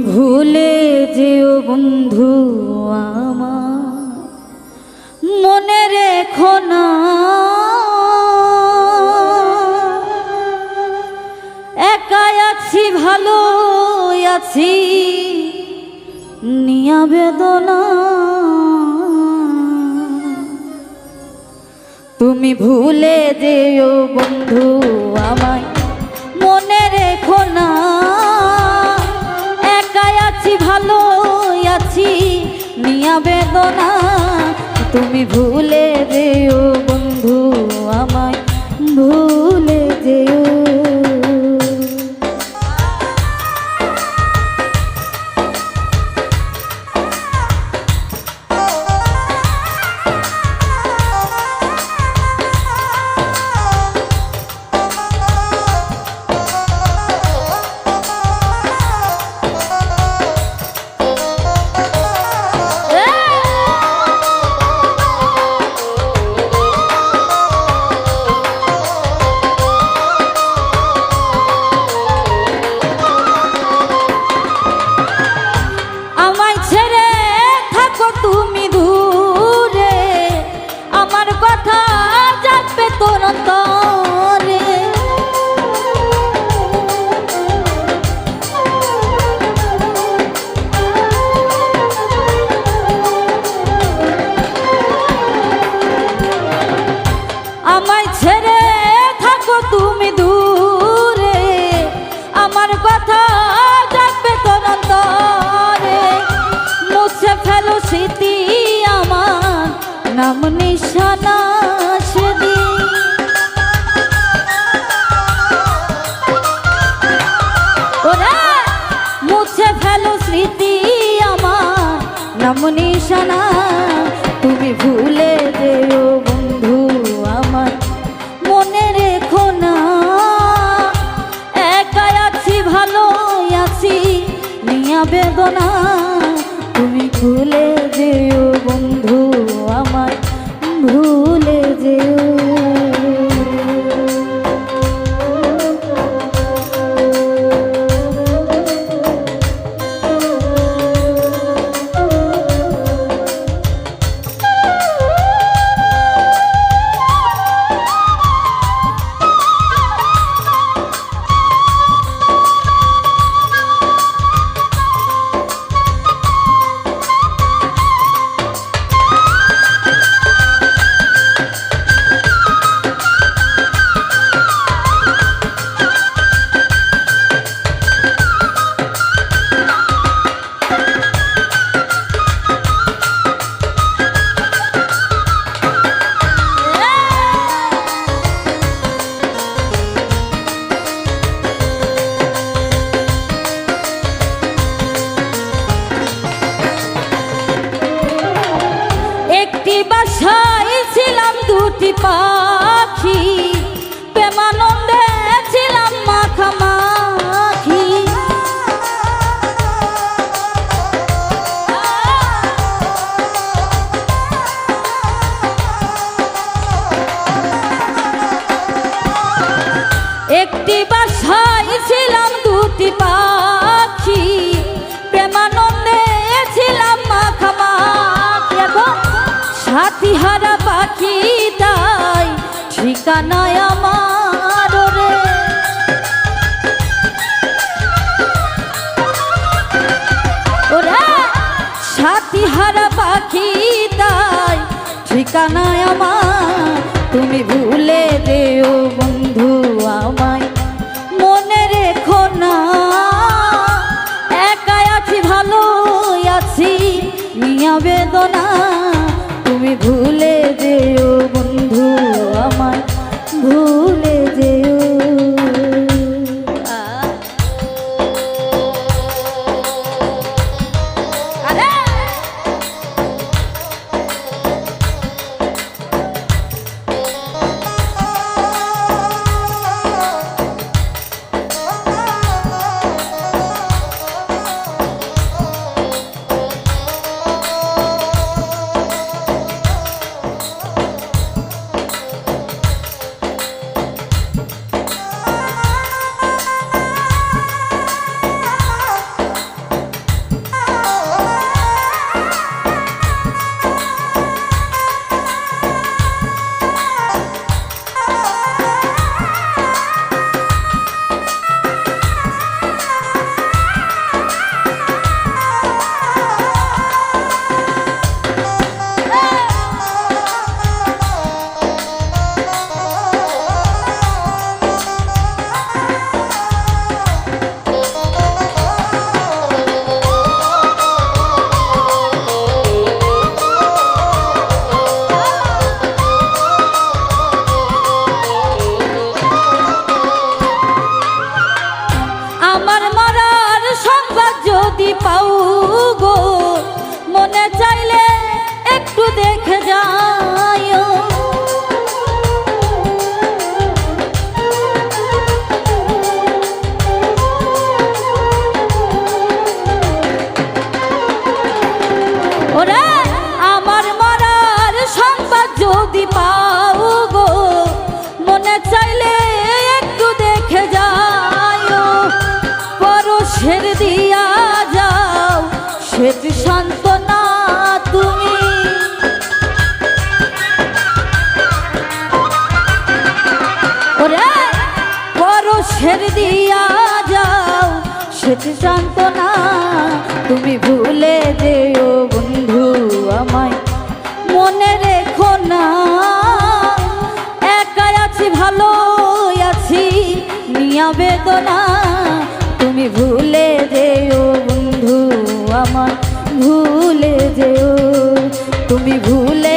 ভুলে যেও বন্ধু আমার। মনে রেখো না। একাই আছি ভালো আছি। নিয়া বেদনা। তুমি ভুলে যেও বন্ধু আমায়। বেদনা তুমি ভুলে নাম নিশানা। বাসায় ছিলাম দুটি পাখি। সাথী হারা পাখি তাই ঠিকানায় আমার রে। ওরা হারা পাখি তাই ঠিকানায় আমার। তুমি ভুলে দেও বন্ধু আমায়। মনে রেখো না, একাই আছি ভালো আছি। নিয়া বেদনা তুমি ভুলে যেও বন্ধু আমার ভুলে আমার মরার সংবাদ যদি পাও গো মনে চাইলে একটু দেখে যাও। দিয়া যাও সেটি সান্ত্বনা তুমি ভুলে যেও বন্ধু আমায়। মনে রেখো না, একাই আছি ভালো আছি, নিয়া বেদনা তুমি ভুলে যেও বন্ধু আমার ভুলে যেও, তুমি ভুলে